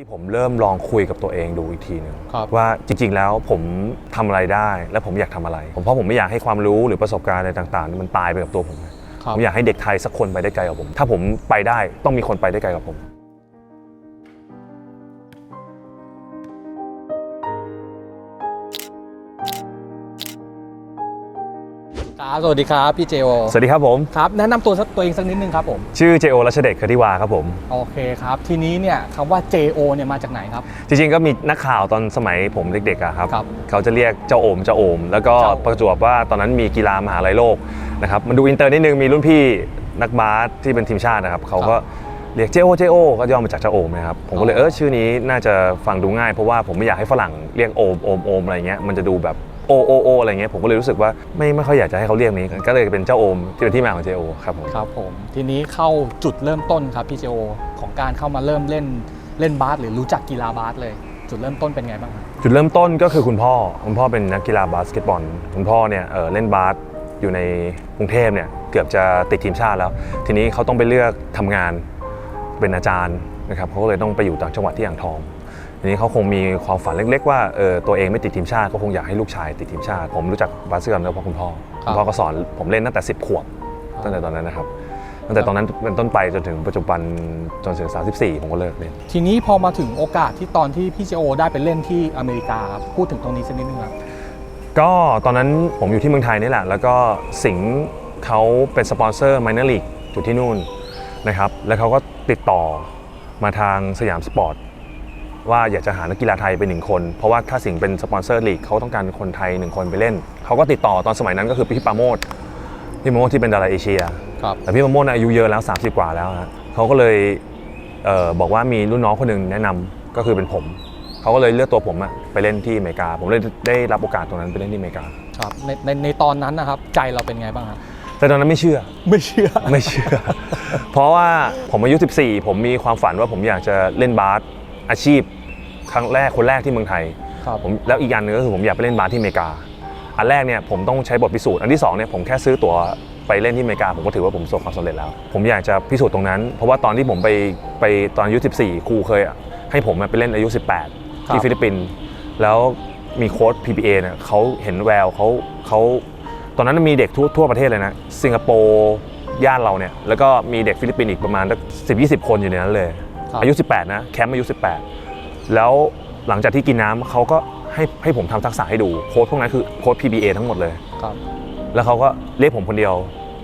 ที่ผมเริ่มลองคุยกับตัวเองดูอีกทีหนึ่งครับ ว่าจริง ๆ แล้วผมทำอะไรได้ และผมอยากทำอะไร ผมเพราะผมไม่อยากให้ความรู้หรือประสบการณ์อะไรต่างๆมันตายไปกับตัวผม ครับ ผมอยากให้เด็กไทยสักคนไปได้ไกลกว่าผม ถ้าผมไปได้ต้องมีคนไปได้ไกลกว่าผม สวัสดีครับพี่เจโอสวัสดีครับผม ครับแนะนำตัวสักตัวเองสักนิดนึงครับผมชื่อเจโอรัชเดชคติวาครับผม โอเคครับ ทีนี้เนี่ยคำว่า JO เนี่ยมาจากไหนครับ จริงๆ ก็มีนักข่าวตอนสมัยผมเด็กๆอะครับ ครับเขาจะเรียกเจ้าโอมเจ้าโอม แล้วก็เจ้าโอม ประจวบว่าตอนนั้นมีกีฬามหาลัยโลกนะครับ มันดูอินเตอร์นิดนึงมีรุ่นพี่นักบาสที่เป็นทีมชาตินะครับ เขาก็เรียกเจโอเจโอก็ย่อมาจากเจ้าโอมนะครับ ผมก็เลยอ๋อเออชื่อนี้น่าจะฟังดูง่ายเพราะว่าผมไม่อยากให้ฝรั่งเรียกโอมโอมโอมอะไรเงี้ยมันจะดูแบบ โอโอโออะไรเงี้ยผมก็เลยรู้สึกว่าไม่ไม่ค่อยอยากจะให้เขาเรียกนี้ก็เลยเป็นเจ้าโอมที่เป็นที่มาของเจโอครับผมครับผมทีนี้เข้าจุดเริ่มต้นครับพี่เจโอของการเข้ามาเริ่มเล่นเล่นบาสหรือรู้จักกีฬาบาสเลย จุดเริ่มต้นเป็นไงบ้างครับจุดเริ่มต้นก็คือคุณพ่อคุณพ่อเป็นนักกีฬาบาสเกตบอลคุณพ่อเนี่ยเอ่อเล่นบาสอยู่ในกรุงเทพเนี่ยเกือบจะติดทีมชาติแล้ว ทีนี้เขาต้องไปเลือกทำงานเป็นอาจารย์นะครับเขาก็เลยต้องไปอยู่ต่างจังหวัดที่อ่างทอง ทีนี้เขาคงมีความฝันเล็ก ๆ ว่าเออตัวเองไม่ติดทีมชาติก็คงอยากให้ลูกชายติดทีมชาติ ผมรู้จักบาสเกตบอลก็เพราะคุณพ่อครับคุณพ่อก็สอนผมเล่นตั้งแต่ 10 ขวบตั้งแต่ตอนนั้นนะครับตั้งแต่ตอนนั้นเป็นต้นไปจนถึงปัจจุบันจนถึง 34 ผมก็เลิกเล่นทีนี้พอมาถึงโอกาสที่ตอนที่พี่เจโอได้ไปเล่นที่อเมริกาครับพูดถึงตรงนี้สักนิดนึงครับก็ตอนนั้นผมอยู่ที่เมืองไทยนี่แหละ แล้วก็สิงห์เขาเป็นสปอนเซอร์ minor league อยู่ที่นู่นนะครับแล้วเขาก็ติดต่อมาทางสยามสปอร์ต ว่าอยากจะหานักกีฬาไทยไปหนึ่งคน เพราะว่าถ้าสิงห์เป็นสปอนเซอร์ลีกเขาต้องการคนไทยหนึ่งคนไปเล่น เขาก็ติดต่อตอนสมัยนั้นก็คือพี่ปราโมดพี่ปราโมดที่เป็นดาราเอเชีย ครับ แต่พี่ปราโมดน่ะอายุเยอะแล้ว 30 กว่าแล้วฮะเขาก็เลยเออบอกว่ามีรุ่นน้องคนหนึ่งแนะนำก็คือเป็นผม เขาก็เลยเลือกตัวผมอะไปเล่นที่อเมริกา ผมเลยได้รับโอกาสตรงนั้นไปเล่นที่อเมริกา ครับในในในตอนนั้นนะครับใจเราเป็นไงบ้างครับแต่ตอนนั้นไม่เชื่อ ไม่เชื่อ ไม่เชื่อ เพราะว่าผมอายุ 14 ผมมีความฝันว่าผมอยากจะเล่นบาส อาชีพครั้งแรกคนแรกที่เมืองไทยครับผมแล้วอีกอย่างหนึงก็คือผมอยากไปเล่นบาสที่อเมริกา อันแรกเนี่ยผมต้องใช้บทพิสูจน์อันที่สองเนี่ยผมแค่ซื้อตั๋วไปเล่นที่อเมริกาผมก็ถือว่าผมประสบความสำเร็จแล้ว ผมอยากจะพิสูจน์ตรงนั้น เพราะว่าตอนที่ผมไปไปตอนอายุ 14 ครูเคยให้ผมไปเล่นอายุ 18 ที่ฟิลิปปินส์แล้วมีโค้ช PBA เนี่ยเขาเห็นแววเขาเขาตอนนั้นมีเด็กทั่วทั่วประเทศเลยนะ สิงคโปร์ย่านเราเนี่ยแล้วก็มีเด็กฟิลิปปินส์อีกประมาณสิบยี่สิบคนอยู่ในนั้นเลยครับ อายุ 18 นะแคมป์อายุ 18 แล้วหลังจากที่กินน้ำเขาก็ให้ให้ผมทำทักษะให้ดูโค้ชพวกนั้นคือโค้ช PBA ทั้งหมดเลยครับแล้วเขาก็เรียกผมคนเดียว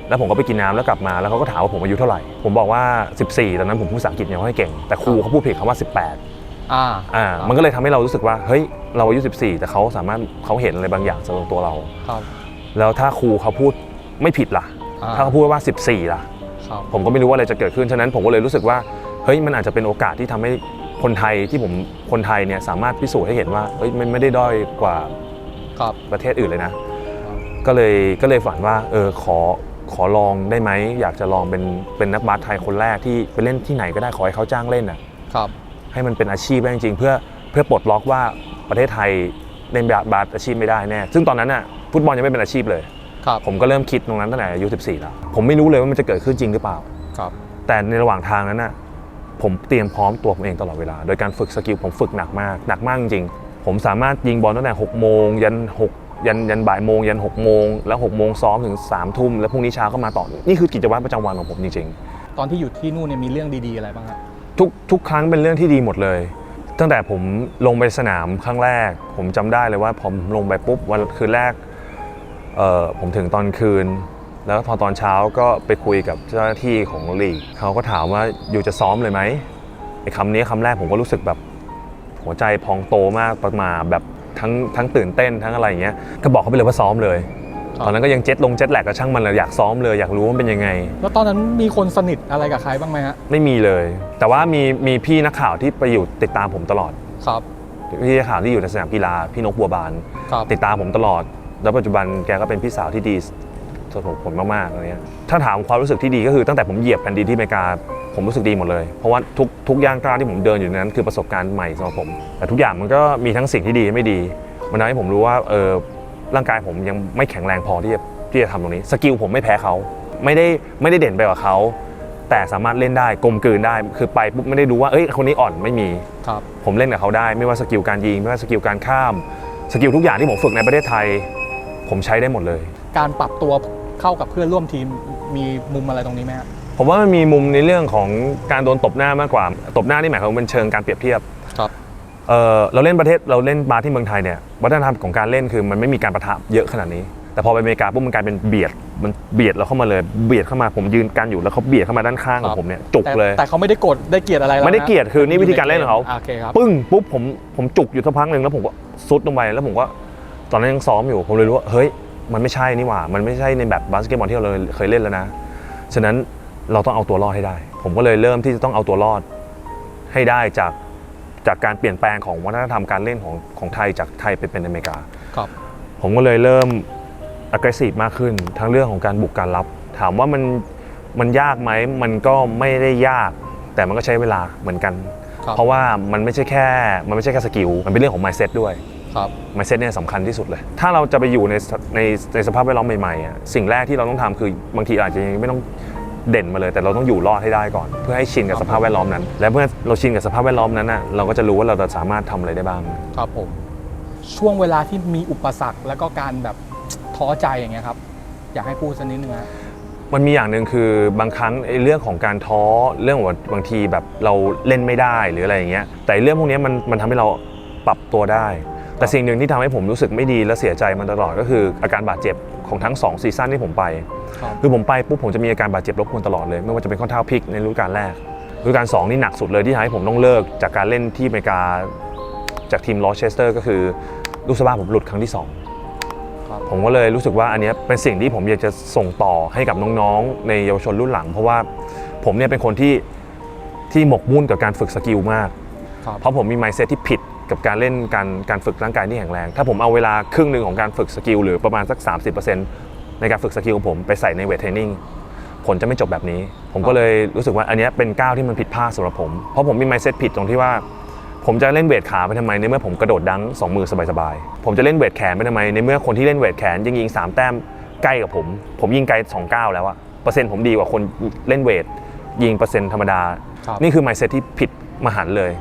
แล้วผมก็ไปกินน้ำแล้วกลับมาแล้วเขาก็ถามว่าผมอายุเท่าไหร่ ผมบอกว่า 14 ตอนนั้นผมพูดภาษาอังกฤษยังไม่ค่อยเก่ง แต่ครูเขาพูดผิดคำว่า 18อ่าอ่ามันก็เลยทำให้เรารู้สึกว่าเฮ้ยเราอายุ 14 แต่เขาสามารถเขาเห็นอะไรบางอย่างสำหรับตัวเราครับแล้วถ้าครูเขาพูดไม่ผิดล่ะอ่ถ้าเขาพูดว่า 14 ล่ะครับผมก็ไม่รู้ว่าอะไรจะเกิดขึ้นฉะนั้นผมก็เลยรู้สึกว่า เฮ้ยมันอาจจะเป็นโอกาสที่ทำให้คนไทยที่ผมคนไทยเนี่ยสามารถพิสูจน์ให้เห็นว่าเฮ้ยมันไม่ได้ด้อยกว่าครับประเทศอื่นเลยนะ ก็เลยก็เลยฝันว่าเออขอขอลองได้ไหมอยากจะลองเป็นเป็นนักบาสไทยคนแรกที่ไปเล่นที่ไหนก็ได้ขอให้เขาจ้างเล่นอะครับ ให้มันเป็นอาชีพได้จริงๆ เพื่อเพื่อปลดล็อกว่าประเทศไทยเล่นบาสอาชีพไม่ได้แน่ซึ่งตอนนั้นน่ะฟุตบอลยังไม่เป็นอาชีพเลยครับผมก็เริ่มคิดตรงนั้นตั้งแต่อายุ14แล้วผมไม่รู้เลยว่ามันจะเกิดขึ้นจริงหรือเปล่าครับแต่ในระหว่างทางนั้นน่ะ ผมเตรียมพร้อมตัวผมเองตลอดเวลา โดยการฝึกสกิลผมฝึกหนักมากหนักมากจริงๆผมสามารถยิงบอลตั้งแต่6โมงยัน6ยันยันบ่ายโมงยัน6โมงแล้ว6โมงซ้อมถึง3ทุ่มแล้วพรุ่งนี้เช้าก็มาต่อนี่คือกิจวัตรประจำวันของผมจริงตอนที่อยู่ที่นู่นเนี่ยมีเรื่องดีๆอะไรบ้างครับๆทุกทุกครั้งเป็นเรื่องที่ดีหมดเลย ตั้งแต่ผมลงไปสนามครั้งแรก ผมจำได้เลยว่าผมลงไปปุ๊บวันคืนแรกเอ่อผมถึงตอนคืน แล้วพอตอนเช้าก็ไปคุยกับเจ้าหน้าที่ของลีกเขาก็ถามว่าอยู่จะซ้อมเลยไหมไอ้คำนี้คำแรกผมก็รู้สึกแบบหัวใจพองโตมากประมาแบบทั้งทั้งตื่นเต้นทั้งอะไรอย่างเงี้ยก็บอกเขาไปเลยว่าซ้อมเลยครับตอนนั้นก็ยังเจ็ตลงเจ็ตแหลกก็ช่างมันเลยอยากซ้อมเลยอยากรู้ว่ามันเป็นยังไง แล้วตอนนั้นมีคนสนิทอะไรกับใครบ้างไหมฮะไม่มีเลย แต่ว่ามีมีพี่นักข่าวที่ไปอยู่ติดตามผมตลอดครับพี่นักข่าวที่อยู่ในสนามกีฬาพี่นกบัวบานครับติดตามผมตลอด แล้วปัจจุบันแกก็เป็นพี่สาวที่ดี สำหรับผมมากๆอะไรเงี้ยถ้าถามความรู้สึกที่ดีก็คือตั้งแต่ผมเหยียบแผ่นดินที่อเมริกาผมรู้สึกดีหมดเลย เพราะว่าทุกทุกย่างก้าวที่ผมเดินอยู่ในนั้นคือประสบการณ์ใหม่สำหรับผม แต่ทุกอย่างมันก็มีทั้งสิ่งที่ดีและไม่ดี มันทำให้ผมรู้ว่าเออร่างกายผมยังไม่แข็งแรงพอที่จะที่จะทำตรงนี้สกิลผมไม่แพ้เขาไม่ได้ไม่ได้เด่นไปกว่าเขาแต่สามารถเล่นได้กลมกลืนได้คือไปปุ๊บไม่ได้ดูว่าเอ้ยคนนี้อ่อนไม่มีครับผมเล่นกับเขาได้ ไม่ว่าสกิลการยิงไม่ว่าสกิลการข้าม สกิลทุกอย่างที่ผมฝึกในประเทศไทย ผมใช้ได้หมดเลย การปรับตัว เข้ากับเพื่อนร่วมทีมมีมุมอะไรตรงนี้ไหมฮะผมว่ามันมีมุมในเรื่องของการโดนตบหน้ามากกว่า ตบหน้านี่หมายความว่าเป็นเชิงการเปรียบเทียบครับ เออเราเล่นประเทศเราเล่นบาสที่เมืองไทยเนี่ยวัฒนธรรมของการเล่นคือมันไม่มีการประทะเยอะขนาดนี้ แต่พอไปอเมริกาปุ๊บมันกลายเป็นเบียดมันเบียดเราเข้ามาเลยเบียดเข้ามาผมยืนกันอยู่แล้วเขาเบียดเข้ามาด้านข้างของผมเนี่ยจุกแต่เลย แต่เขาไม่ได้โกรธได้เกลียดอะไรเรานะไม่ได้เกลียดคือนี่วิธีการเล่นของเขา โอเคครับ ปึ้งปุ๊บผมผมจุกอยู่สักพักหนึ่งแล้วผมก็ซุดลงไปแล้วผมก็ตอนนั้นยังซ้อมอยู่ผมเลยรู้ว่าเฮ้ย มันไม่ใช่นี่หว่า มันไม่ใช่ในแบบบาสเกตบอลที่เราเคยเล่นแล้วนะ ฉะนั้นเราต้องเอาตัวรอดให้ได้ ผมก็เลยเริ่มที่จะต้องเอาตัวรอดให้ได้จากจากการเปลี่ยนแปลงของวัฒนธรรมการเล่นของของไทยจากไทยไปเป็นอเมริกา ครับ ผมก็เลยเริ่ม aggressive มากขึ้น ทั้งเรื่องของการบุกการรับ ถามว่ามันมันยากไหมมันก็ไม่ได้ยาก แต่มันก็ใช้เวลาเหมือนกัน ครับ เพราะว่ามันไม่ใช่แค่ มันไม่ใช่แค่สกิล มันเป็นเรื่องของ mindset ด้วย ครับ mindset เนี่ยสำคัญที่สุดเลย ถ้าเราจะไปอยู่ในสในในสภาพแวดล้อมใหม่ๆอะสิ่งแรกที่เราต้องทำคือบางทีอาจจะยังไม่ต้องเด่นมาเลย แต่เราต้องอยู่รอดให้ได้ก่อน เพื่อให้ชินกับสภาพแวดล้อมนั้น และเมื่อเราชินกับสภาพแวดล้อมนั้นน่ะเราก็จะรู้ว่าเราจะสามารถทำอะไรได้บ้างครับผมช่วงเวลาที่มีอุปสรรคแล้วก็การแบบท้อใจอย่างเงี้ยครับ อยากให้พูดสักนิดนึงฮะมันมีอย่างหนึ่งคือบางครั้งไอ้เรื่องของการท้อเรื่องของบางทีแบบเราเล่นไม่ได้หรืออะไรอย่างเงี้ยแต่เรื่องพวกเนี้ยมันมันทำให้เราปรับตัวได้ แต่สิ่งหนึ่งที่ทำให้ผมรู้สึกไม่ดีและเสียใจมันตลอดก็คืออาการบาดเจ็บของทั้ง2ซีซั่นที่ผมไปครับคือผมไปปุ๊บผมจะมีอาการบาดเจ็บรบกวนตลอดเลย ไม่ว่าจะเป็นข้อเท้าพลิกในฤดูกาลแรกฤดูกาลสองนี่หนักสุดเลยที่ทำให้ผมต้องเลิกจากการเล่นที่อเมริกาจากทีมลอสเชสเตอร์ก็คือลูกสะบ้าผมหลุดครั้งที่สองครับผมก็เลยรู้สึกว่าอันเนี้ยเป็นสิ่งที่ผมอยากจะส่งต่อให้กับน้องๆ ในเยาวชนรุ่นหลัง เพราะว่าผมเนี่ยเป็นคนที่ที่หมกมุ่นกับการฝึกสกิลมากครับเพราะผมมี mindset ที่ผิด กับการเล่นการการฝึกร่างกายที่แข็งแรง ถ้าผมเอาเวลาครึ่งหนึ่งของการฝึกสกิลหรือประมาณสัก 30%ในการฝึกสกิลของผมไปใส่ในเวทเทรนนิ่งผลจะไม่จบแบบนี้ ผมก็เลยรู้สึกว่าอันเนี้ยเป็นก้าวที่มันผิดพลาดสำหรับผม เพราะผมมี mindset ผิดตรงที่ว่า ผมจะเล่นเวทขาไปทำไมในเมื่อผมกระโดดดังสองมือสบายๆ ผมจะเล่นเวทแขนไปทำไมในเมื่อคนที่เล่นเวทแขนยิงยิงสามแต้มใกล้กับผม ผมยิงไกลสองเก้าแล้วอะเปอร์เซ็นต์ผมดีกว่าคนเล่นเวทยิงเปอร์เซ็นต์ธรรมดาครับนี่คือ mindset ที่ผิดมหันต์เลย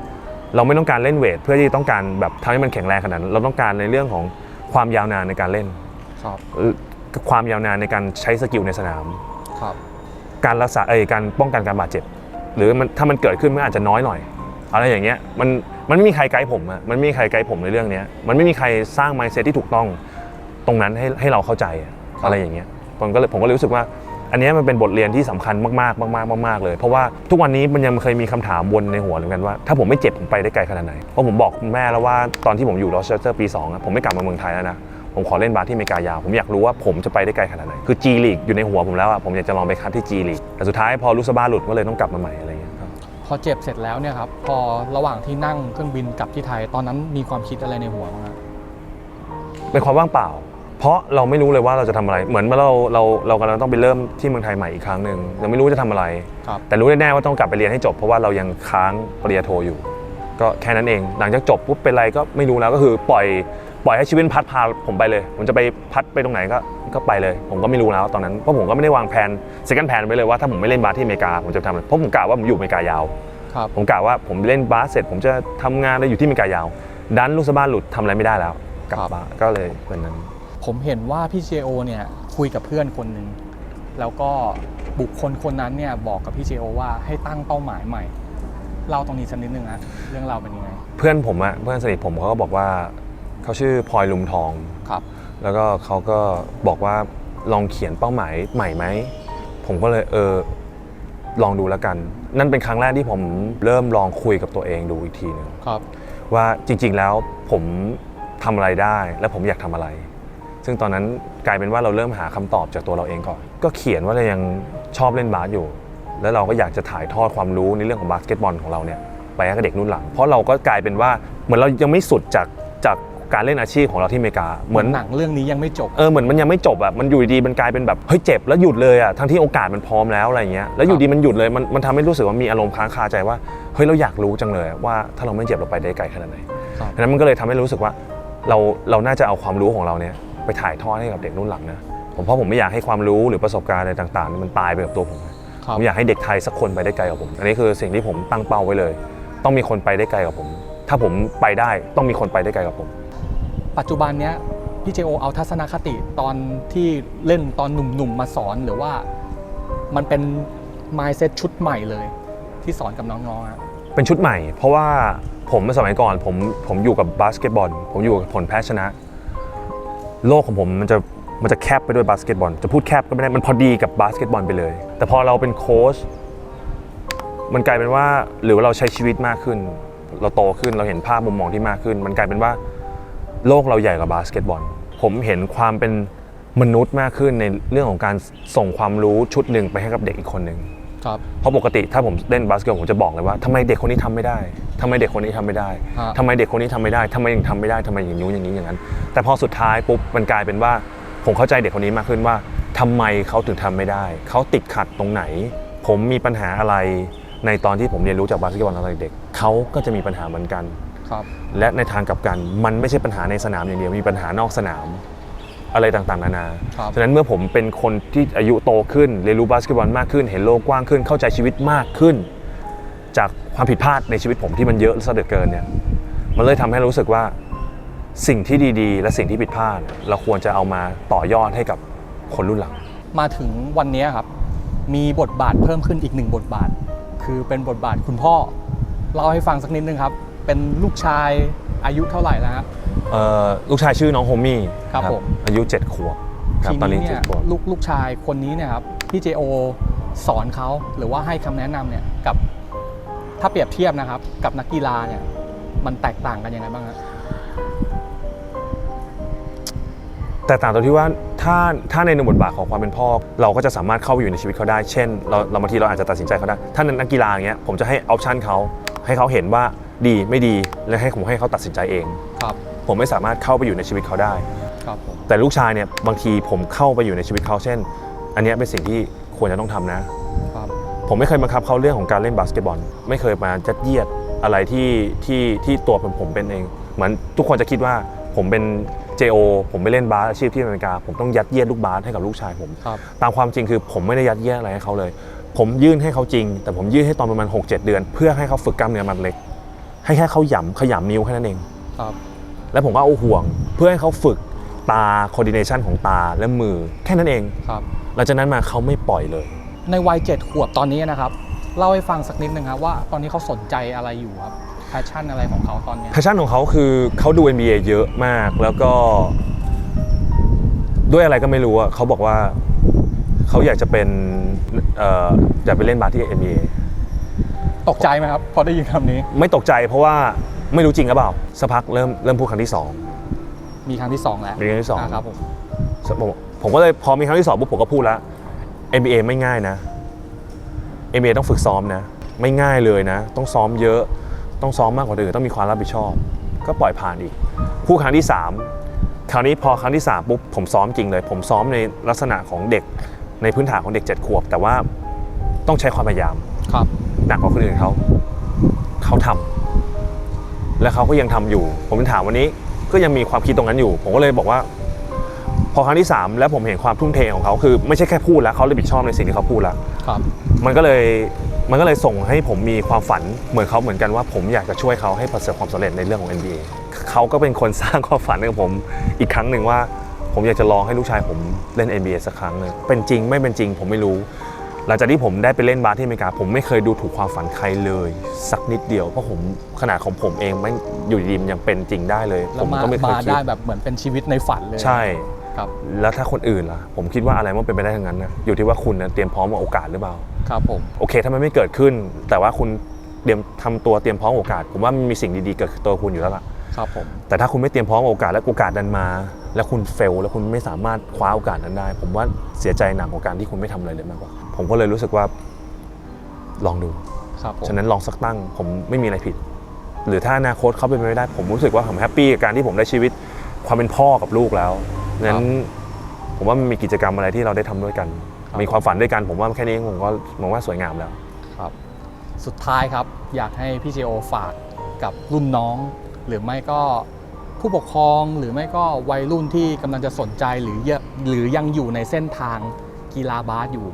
เราไม่ต้องการเล่นเวทเพื่อที่ต้องการแบบทำให้มันแข็งแรงขนาดนั้นเราต้องการในเรื่องของความยาวนานในการเล่น ครับเอ่อความยาวนานในการใช้สกิลในสนาม ครับ การรักษาเอ้ยการป้องกันการบาดเจ็บ หรือมันถ้ามันเกิดขึ้นมันอาจจะน้อยหน่อยอะไรอย่างเงี้ยมันมันไม่มีใครไกด์ผมอะมันไม่มีใครไกด์ผมในเรื่องเนี้ยมันไม่มีใครสร้าง mindset ที่ถูกต้องตรงนั้นให้ให้เราเข้าใจอะอะไรอย่างเงี้ยผมก็เลยผมก็เลยรู้สึกว่า อันเนี้ยมันเป็นบทเรียนที่สำคัญมากๆมากๆมากๆเลย เพราะว่าทุกวันนี้มันยังเคยมีคำถามวนในหัวเหมือนกันว่า ถ้าผมไม่เจ็บผมไปได้ไกลขนาดไหน เพราะผมบอกคุณแม่แล้วว่าตอนที่ผมอยู่ลอสเชสเตอร์ปี2อะผมไม่กลับมาเมืองไทยแล้วนะผมขอเล่นบาสที่อเมริกายาว ผมอยากรู้ว่าผมจะไปได้ไกลขนาดไหน คือ G League อยู่ในหัวผมแล้วอะผมอยากจะลองไปคัดที่ G League แต่สุดท้ายพอลูกสะบ้าหลุดก็เลยต้องกลับมาใหม่อะไรอย่างเงี้ยครับพอเจ็บเสร็จแล้วเนี่ยครับ พอระหว่างที่นั่งเครื่องบินกลับที่ไทย ตอนนั้นมีความคิดอะไรในหัวบ้างฮะเป็นความว่างเปล่า เพราะเราไม่รู้เลยว่าเราจะทำอะไร เหมือนเมื่อเราเราเรากำลังต้องไปเริ่มที่เมืองไทยใหม่อีกครั้งหนึ่งยังไม่รู้จะทำอะไรครับแต่รู้แน่ๆว่าต้องกลับไปเรียนให้จบ เพราะว่าเรายังค้างปริญญาโทอยู่ ก็แค่นั้นเอง หลังจากจบปุ๊บเป็นไรก็ไม่รู้แล้วก็คือปล่อยปล่อยให้ชีวิตพัดพาผมไปเลย ผมจะไปพัดไปตรงไหนก็ก็ไปเลย ผมก็ไม่รู้แล้วตอนนั้นเพราะผมก็ไม่ได้วางแผน second plan ไว้เลยว่าถ้าผมไม่เล่นบาสที่อเมริกาผมจะทำอะไรเพราะผมกะว่าผมอยู่อเมริกายาวครับผมกะว่าผมเล่นบาสเสร็จ ผมจะทำงานแล้วอยู่ที่อเมริกายาว ดันลูกสะบ้านหลุดทำอะไรไม่ได้แล้วกลับครับบ้านก็เลยเป็นนั้น ผมเห็นว่าพี่เจโอเนี่ยคุยกับเพื่อนคนหนึ่งแล้วก็บุคคลคนนั้นเนี่ยบอกกับพี่เจโอว่าให้ตั้งเป้าหมายใหม่เล่าตรงนี้สักนิดนึงฮะเรื่องราวเป็นยังไง เพื่อนผมอะเพื่อนสนิทผมเขาก็บอกว่าเขาชื่อพลอยลุมทอง ครับ แล้วก็เขาก็บอกว่าลองเขียนเป้าหมายใหม่ไหม ผมก็เลยเออลองดูแล้วกัน นั่นเป็นครั้งแรกที่ผมเริ่มลองคุยกับตัวเองดูอีกทีหนึ่งครับ ว่าจริงๆแล้วผมทำอะไรได้และผมอยากทำอะไร ซึ่งตอนนั้นกลายเป็นว่าเราเริ่มหาคำตอบจากตัวเราเองก่อน ก็เขียนว่าเรายังชอบเล่นบาสอยู่ แล้วเราก็อยากจะถ่ายทอดความรู้ในเรื่องของบาสเกตบอลของเราเนี่ยไปให้กับเด็กรุ่นหลัง เพราะเราก็กลายเป็นว่าเหมือนเรายังไม่สุดจากจากการเล่นอาชีพของเราที่อเมริกา เหมือนหนังเรื่องนี้ยังไม่จบ เออเหมือนมันยังไม่จบอะ มันอยู่ดีๆมันกลายเป็นแบบเฮ้ยเจ็บแล้วหยุดเลยอะ ทั้งที่โอกาสมันพร้อมแล้วอะไรเงี้ย แล้วอยู่ดีมันหยุดเลย มันมันทำให้รู้สึกว่ามีอารมณ์ค้างคาใจว่าเฮ้ยเราอยากรู้จังเลยว่าถ้าเราไม่เจ็บเราไปได้ไกลขนาดไหนครับดังนั้นมันก็เลยทำให้รู้สึกว่าเราเราน่าจะเอาความรู้ของเราเนี่ย ไปถ่ายทอดให้กับเด็กรุ่นหลังนะผมเพราะผมไม่อยากให้ความรู้หรือประสบการณ์อะไรต่างๆเนี่ยมันตายไปกับตัวผมครับผมอยากให้เด็กไทยสักคนไปได้ไกลกับผม อันนี้คือสิ่งที่ผมตั้งเป้าไว้เลย ต้องมีคนไปได้ไกลกับผม ถ้าผมไปได้ต้องมีคนไปได้ไกลกับผม ปัจจุบันเนี้ยพี่เจโอเอาทัศนคติตอนที่เล่นตอนหนุ่มๆมาสอนหรือว่ามันเป็น mindset ชุดใหม่เลย ที่สอนกับน้องๆอะเป็นชุดใหม่ เพราะว่าผมเมื่อสมัยก่อนผมผมอยู่กับบาสเกตบอลผมอยู่กับผลแพ้ชนะ โลกของผมมันจะมันจะแคบไปด้วยบาสเกตบอล จะพูดแคบก็ไม่ได้ มันพอดีกับบาสเกตบอลไปเลย แต่พอเราเป็นโค้ชมันกลายเป็นว่าหรือว่าเราใช้ชีวิตมากขึ้น เราโตขึ้นเราเห็นภาพมุมมองที่มากขึ้น มันกลายเป็นว่าโลกเราใหญ่กว่าบาสเกตบอล ผมเห็นความเป็นมนุษย์มากขึ้นในเรื่องของการส่งความรู้ชุดหนึ่งไปให้กับเด็กอีกคนหนึ่ง ครับ เพราะปกติถ้าผมเล่นบาสเกตบอลผมจะบอกเลยว่าทำไมเด็กคนนี้ทำไม่ได้ทำไมเด็กคนนี้ทำไม่ได้ฮะ ทำไมเด็กคนนี้ทำไม่ได้ทำไมยังทำไม่ได้ทำไมอย่างนู้นอย่างนี้อย่างนั้น แต่พอสุดท้ายปุ๊บมันกลายเป็นว่า ผมเข้าใจเด็กคนนี้มากขึ้นว่าทำไมเขาถึงทำไม่ได้ เขาติดขัดตรงไหน ผมมีปัญหาอะไร ในตอนที่ผมเรียนรู้จากบาสเกตบอลตอนเด็กเขาก็จะมีปัญหาเหมือนกัน ครับ และในทางกลับกันมันไม่ใช่ปัญหาในสนามอย่างเดียวมีปัญหานอกสนาม อะไรต่างๆนานาครับ ฉะนั้นเมื่อผมเป็นคนที่อายุโตขึ้นเรียนรู้บาสเกตบอลมากขึ้น เห็นโลกกว้างขึ้นเข้าใจชีวิตมากขึ้น จากความผิดพลาดในชีวิตผมที่มันเยอะซะเหลือเกินเนี่ยมันเลยทำให้รู้สึกว่าสิ่งที่ดีๆ และสิ่งที่ผิดพลาด เราควรจะเอามาต่อยอดให้กับคนรุ่นหลัง มาถึงวันนี้ครับ มีบทบาทเพิ่มขึ้นอีกหนึ่งบทบาท คือเป็นบทบาทคุณพ่อ เล่าให้ฟังสักนิดนึงครับ เป็นลูกชายอายุเท่าไหร่แล้วฮะ เอ่อลูกชายชื่อน้องโฮมี่ครับผม อายุ 7 ขวบครับทีตอนนี้นี้เนี่ย7ขวบ ลูกลูกชายคนนี้เนี่ยครับพี่เจโอสอนเขาหรือว่าให้คำแนะนำเนี่ยกับถ้าเปรียบเทียบนะครับ กับนักกีฬาเนี่ยมันแตกต่างกันยังไงบ้างครับ แต่ต่างตรงที่ว่าถ้าถ้าในบทบาทของความเป็นพ่อ เราก็จะสามารถเข้าไปอยู่ในชีวิตเขาได้ เช่นเราเราบางทีเราอาจจะตัดสินใจเขาได้ ถ้านักกีฬาอย่างเงี้ยผมจะให้ออปชันเขาให้เขาเห็นว่าดีไม่ดี และให้ผมให้เขาตัดสินใจเอง ครับ ผมไม่สามารถเข้าไปอยู่ในชีวิตเขาได้ ครับผม แต่ลูกชายเนี่ยบางทีผมเข้าไปอยู่ในชีวิตเขาเช่น อันเนี้ยเป็นสิ่งที่ควรจะต้องทำนะ ครับ ผมไม่เคยบังคับเขาเรื่องของการเล่นบาสเกตบอล ไม่เคยมาจัดเยียดอะไรที่ที่ที่ตัวผมผมเป็นเอง เหมือนทุกคนจะคิดว่าผมเป็น JO ผมไปเล่นบาสอาชีพที่อเมริกา ผมต้องยัดเยียดลูกบาสให้กับลูกชายผม ครับ ตามความจริงคือผมไม่ได้ยัดเยียดอะไรให้เขาเลย ผมยื่นให้เขาจริง แต่ผมยื่นให้ตอนประมาณ 6-7 เดือน เพื่อให้เขาฝึกกล้ามเนื้อมัดเล็ก ให้แค่เขาหยำขยำนิ้วแค่นั้นเอง ครับ แล้วผมก็เอาห่วงเพื่อให้เขาฝึกตา coordination ของตาและมือ แค่นั้นเองครับ หลังจากนั้นมาเขาไม่ปล่อยเลย ในวัยเจ็ดขวบตอนนี้นะครับเล่าให้ฟังสักนิดนึงครับว่าตอนนี้เขาสนใจอะไรอยู่ครับแพชชั่นอะไรของเขาตอนเนี้ย แพชชั่นของเขาคือเขาดู NBA เยอะมากแล้วก็ ด้วยอะไรก็ไม่รู้อะเขาบอกว่าเขาอยากจะเป็นเอ่ออยากไปเล่นบาสที่ NBA ตกใจไหมครับพอได้ยินคำนี้ ไม่ตกใจเพราะว่า ไม่รู้จริงหรือเปล่าสักพักเริ่มเริ่มพูดครั้งที่สองมีครั้งที่สองแล้วมีครั้งที่สองาครับผม ผมผมก็เลยพอมีครั้งที่สองปุ๊บผมก็พูดแล้ว NBA ไม่ง่ายนะ NBA ต้องฝึกซ้อมนะ ไม่ง่ายเลยนะ ต้องซ้อมเยอะ ต้องซ้อมมากกว่าเดิมต้องมีความรับผิดชอบ ก็ปล่อยผ่านอีกพูดครั้งที่สามคราวนี้พอครั้งที่สามปุ๊บผมซ้อมจริงเลย ผมซ้อมในลักษณะของเด็กในพื้นฐานของเด็กเจ็ดขวบ แต่ว่าต้องใช้ความพยายามครับ หนักกว่าคนอื่นเขาเขาทำ และเขาก็ยังทำอยู่ ผมถามวันนี้ก็ยังมีความคิดตรงนั้นอยู่ ผมก็เลยบอกว่า พอครั้งที่ 3 แล้วผมเห็นความทุ่มเทของเขาคือไม่ใช่แค่พูดแล้วเขารับผิดชอบในสิ่งที่เขาพูดแล้วครับมันก็เลยมันก็เลยส่งให้ผมมีความฝันเหมือนเขาเหมือนกันว่าผมอยากจะช่วยเขาให้ประสบความสำเร็จในเรื่องของ NBA เขาก็เป็นคนสร้างความฝันให้กับผมอีกครั้งหนึ่งว่า ผมอยากจะลองให้ลูกชายผมเล่น NBA สักครั้งหนึ่งเป็นจริงไม่เป็นจริงผมไม่รู้ หลังจากที่ผมได้ไปเล่นบาสที่อเมริกา ผมไม่เคยดูถูกความฝันใครเลย สักนิดเดียว เพราะผมขนาดของผมเองไม่อยู่ดีๆมันยังเป็นจริงได้เลยแล้ผวมมาก็ไม่เคยมาคิดได้แบบเหมือนเป็นชีวิตในฝันเลย ใช่ครับแล้วถ้าคนอื่นล่ะ ผมคิดว่าอะไรมันเป็นไปได้ทั้งนั้นนะอยู่ที่ว่าคุณนะเตรียมพร้อมกับโอกาสหรือเปล่าครับผมโอเคถ้ามันไม่เกิดขึ้น แต่ว่าคุณเตรียมทำตัวเตรียมพร้อมกับโอกาส ผมว่ามันมีสิ่งดีๆเกิดขึ้นตัวคุณอยู่แล้วล่ะครับผมแต่ถ้าคุณไม่เตรียมพร้อมกับโอกาสและโอกาสดันมา แล้วคุณเฟลแล้วคุณไม่สามารถคว้าโอกาสนั้นได้ ผมว่าเสียใจหนักกว่าการที่คุณไม่ทำอะไรเลยมากกว่า ผมก็เลยรู้สึกว่าลองดู ครับผมฉะนั้นลองสักตั้งผมไม่มีอะไรผิด หรือถ้าอนาคตเขาเป็นไปไม่ได้ ผมรู้สึกว่าผมแฮปปี้กับการที่ผมได้ชีวิตความเป็นพ่อกับลูกแล้วนั้นผมว่ามันมีกิจกรรมอะไรที่เราได้ทำด้วยกัน มีความฝันด้วยกัน ผมว่าแค่นี้ผมก็มองว่าสวยงามแล้วครับ สุดท้ายครับอยากให้พี่เจโอฝากกับรุ่นน้อง หรือไม่ก็ผู้ปกครองหรือไม่ก็วัยรุ่นที่กำลังจะสนใจหรือเยอะหรือยังอยู่ในเส้นทางกีฬาบาสอยู่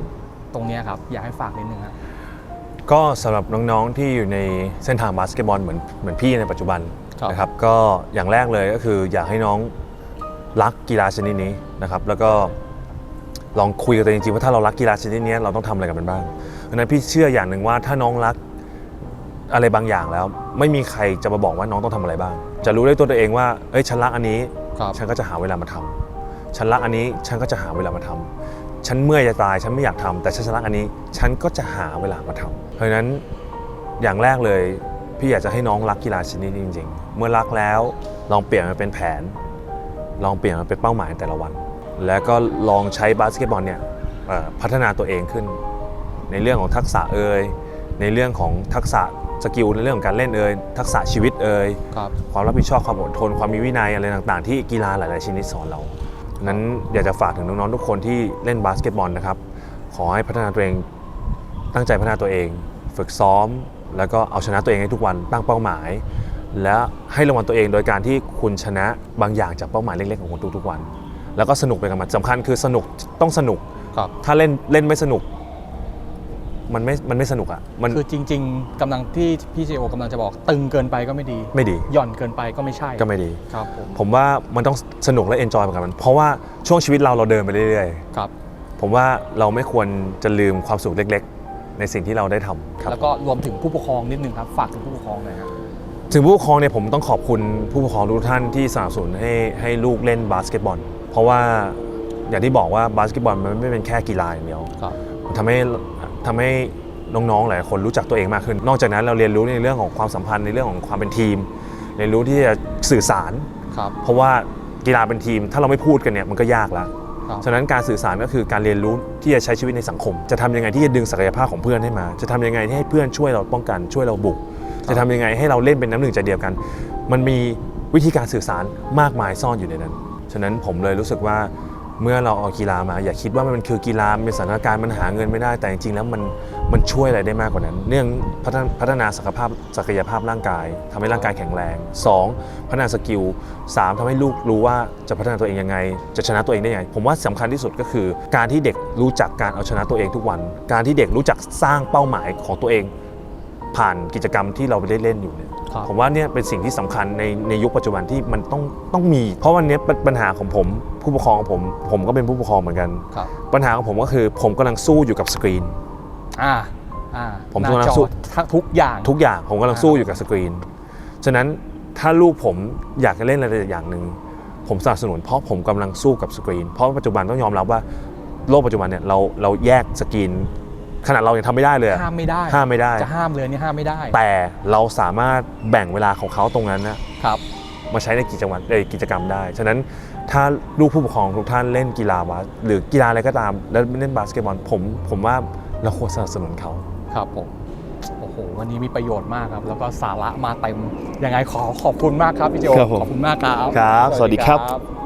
ตรงเนี้ยครับ อยากให้ฝากนิดนึงครับก็สำหรับน้องๆที่อยู่ในเส้นทางบาสเกตบอลเหมือนเหมือนพี่ในปัจจุบันครับนะครับก็อย่างแรกเลยก็คืออยากให้น้องรักกีฬาชนิดนี้นะครับแล้วก็ลองคุยกับตัวเองจริงๆว่าถ้าเรารักกีฬาชนิดนี้เราต้องทำอะไรกับมันบ้างเพราะฉะนั้นพี่เชื่ออย่างหนึ่งว่าถ้าน้องรักอะไรบางอย่างแล้ว ไม่มีใครจะมาบอกว่าน้องต้องทำอะไรบ้าง จะรู้ด้วยตัวตัวเองว่าเอ้ยฉันรักอันนี้ครับฉันก็จะหาเวลามาทำฉันรักอันนี้ฉันก็จะหาเวลามาทำ ฉันเมื่อยจะตายฉันไม่อยากทำแต่ฉันรักอันนี้ ฉันก็จะหาเวลามาทำเพราะฉะนั้นอย่างแรกเลยพี่อยากจะให้น้องรักกีฬาชนิดนี้จริง ๆ เมื่อรักแล้วลองเปลี่ยนมันเป็นแผน ลองเปลี่ยนมันเป็นเป้าหมายแต่ละวัน แล้วก็ลองใช้บาสเกตบอลเนี่ยเอ่อพัฒนาตัวเองขึ้น ในเรื่องของทักษะเอ่ยในเรื่องของทักษะสกิลในเรื่องของการเล่นเอ่ยทักษะชีวิตเอ่ยครับความรับผิดชอบความอดทนความมีวินัยอะไรต่าง ๆ ที่กีฬาหลาย ๆชนิดสอนเราดัง นั้นอยากจะฝากถึงน้องๆทุกคนที่เล่นบาสเกตบอลนะครับ ขอให้พัฒนาตัวเอง ตั้งใจพัฒนาตัวเอง ฝึกซ้อม แล้วก็เอาชนะตัวเองให้ทุกวันตั้งเป้าหมาย และให้รางวัลตัวเองโดยการที่คุณชนะบางอย่างจากเป้าหมายเล็กๆของคุณทุกๆวัน แล้วก็สนุกไปกับมันสำคัญคือสนุกต้องสนุกครับถ้าเล่นเล่นไม่สนุก มันไม่มันไม่สนุกอะ่ะมันคือจริง ๆกำลังที่พี่เจโอกำลังจะบอกตึงเกินไปก็ไม่ดี ไม่ดีหย่อนเกินไปก็ไม่ใช่ก็ไม่ดีครับผมผมว่ามันต้องสนุกและเอนจอยไปกับมัน เพราะว่าช่วงชีวิตเราเราเดินไปเรื่อยครับๆผมว่าเราไม่ควรจะลืมความสุขเล็ก ๆ ในสิ่งที่เราได้ทำครับแล้วก็รวมถึงผู้ปกครองนิดนึงครับฝากถึงผู้ปกครองหน่อยครับถึงผู้ปกครองเนี่ยผมต้องขอบคุณผู้ปกครองทุกท่านที่สนับสนุนให้ให้ลูกเล่นบาสเกตบอล เพราะว่าอย่างที่บอกว่าบาสเกตบอลมันไม่เป็นแค่กีฬาอย่างเดียวครับมันทำให้ ทำให้น้องๆหลายคนรู้จักตัวเองมากขึ้น นอกจากนั้นเราเรียนรู้ในเรื่องของความสัมพันธ์ในเรื่องของความเป็นทีม เรียนรู้ที่จะสื่อสารครับเพราะว่ากีฬาเป็นทีม ถ้าเราไม่พูดกันเนี่ยมันก็ยากแล้วครับฉะนั้นการสื่อสารก็คือการเรียนรู้ที่จะใช้ชีวิตในสังคม จะทำยังไงที่จะดึงศักยภาพของเพื่อนให้มา จะทำยังไงที่ให้เพื่อนช่วยเราป้องกันช่วยเราบุก จะทำยังไงให้เราเล่นเป็นน้ำหนึ่งใจเดียวกัน มันมีวิธีการสื่อสารมากมายซ่อนอยู่ในนั้น ฉะนั้นผมเลยรู้สึกว่า เมื่อเราเอากีฬามา อย่าคิดว่ามันคือกีฬาเป็นสถานการณ์มันหาเงินไม่ได้แต่จริงๆแล้วมันมันช่วยอะไรได้มากกว่านั้น เรื่องพัฒนาพัฒนาศักยภาพศักยภาพร่างกายทำให้ร่างกายแข็งแรง 2. พัฒนาสกิล 3. ทำให้ลูกรู้ว่าจะพัฒนาตัวเองยังไง จะชนะตัวเองได้ยังไง ผมว่าสำคัญที่สุดก็คือ การที่เด็กรู้จักการเอาชนะตัวเองทุกวัน การที่เด็กรู้จักสร้างเป้าหมายของตัวเอง ผ่านกิจกรรมที่เราไปได้เล่นอยู่เนี่ย ผมว่าเนี่ยเป็นสิ่งที่สำคัญในในยุคปัจจุบันที่มันต้องต้องมี เพราะวันนี้ปัญปัญหาของผมผู้ปกครองของผมผมก็เป็นผู้ปกครองเหมือนกันครับปัญหาของผมก็คือผมกำลังสู้อยู่กับสกรีนอ่าอ่าผมหน้ากำลังจอสู้ทุกอย่างทุกอย่างผมกำลังสู้อยู่กับสกรีน ฉะนั้นถ้าลูกผมอยากจะเล่นอะไรอย่างหนึ่งผมสนับสนุนเพราะผมกำลังสู้กับสกรีน เพราะปัจจุบันต้องยอมรับว่าโลกปัจจุบันเนี่ยเราเราแยกสกรีน ขนาดเรายังทำไม่ได้เลยอะห้ามไม่ได้ห้ามไม่ได้ จะห้ามเลยนี่ห้ามไม่ได้แต่เราสามารถแบ่งเวลาของเขาตรงนั้นนะครับ มาใช้ในกิจวัตรในกิจกรรมได้ ฉะนั้นถ้าลูกผู้ปกครองทุกท่านเล่นกีฬาบาสหรือกีฬาอะไรก็ตาม แล้วเล่นบาสเกตบอลผม ผมว่าเราควรสนับสนุนเขา ครับผม โอ้โห วันนี้มีประโยชน์มากครับ แล้วก็สาระมาเต็ม ยังไงขอขอบคุณมากครับพี่โจครับผม ขอบคุณมากครับ ครับสวัสดีครับบ